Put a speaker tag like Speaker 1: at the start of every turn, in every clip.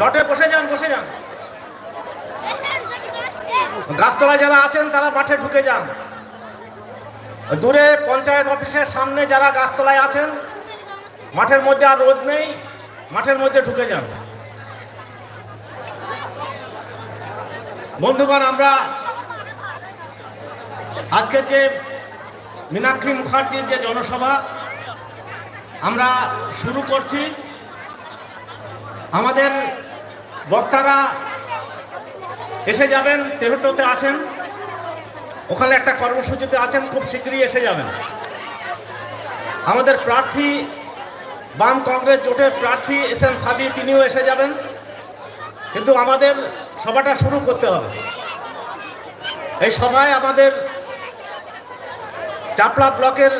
Speaker 1: জটে, বসে যান বসে যান। গাছতলায় যারা আছেন, তারা মাঠে ঢুকে যান। দূরে পঞ্চায়েত অফিসের সামনে যারা গাছতলায় আছেন, মাঠের মধ্যে আর রোদ নেই, মাঠের মধ্যে ঢুকে যান। বন্ধুগণ, আমরা আজকের যে মীনাক্ষী মুখার্জির যে জনসভা, আমরা শুরু করছি। আমাদের বক্তারা এসে যাবেন, তেহট্টতে আছেন। ওখানে একটা কর্মসূচিতে আছেন, খুব শীঘ্রই এসে যাবেন। আমাদের প্রার্থী, বাম কংগ্রেস জোটের প্রার্থী এস এম সাদি, তিনিও এসে যাবেন। কিন্তু আমাদের সভাটা শুরু করতে হবে। এই সভায় আমাদের চাপড়া ব্লকের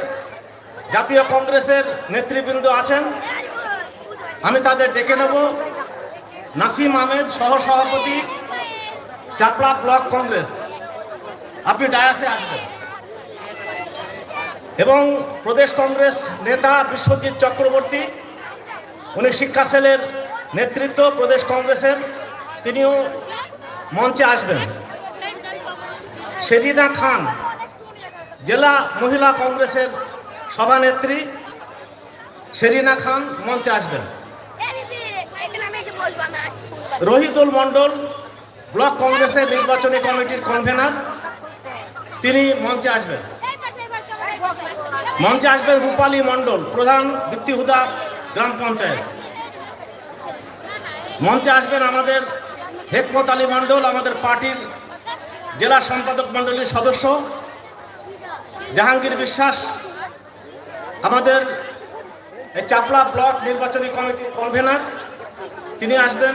Speaker 1: জাতীয় কংগ্রেসের নেতৃবৃন্দ আছেন। আমি তাদের ডেকে নেব। নাসিম আহমেদ সহ সভাপতি চাপড়া ব্লক কংগ্রেস। আপনি ডায়াসে আসবেন। এবং প্রদেশ কংগ্রেস নেতা বিশ্বজিৎ চক্রবর্তী, উনি শিক্ষা সেলের নেতৃত্ব প্রদেশ কংগ্রেসের, তিনিও মঞ্চে আসবেন। শেরিনা খান, জেলা মহিলা কংগ্রেসের সভানেত্রী শেরিনা খান মঞ্চে আসবেন। রহিদুল মণ্ডল, ব্লক কংগ্রেসের নির্বাচনী কমিটির কনভেনার তিনি মঞ্চে আসবেন। মঞ্চে আসবেন রূপালী মণ্ডল, প্রধান বৃত্তিহুদা গ্রাম পঞ্চায়েত। মঞ্চে আসবেন আমাদের হেকমত আলী মণ্ডল, আমাদের পার্টির জেলা সম্পাদক মণ্ডলীর সদস্য, জাহাঙ্গীর বিশ্বাস। আমাদের চাপলা ব্লক নির্বাচনী কমিটির কনভেনার তিনি আসবেন।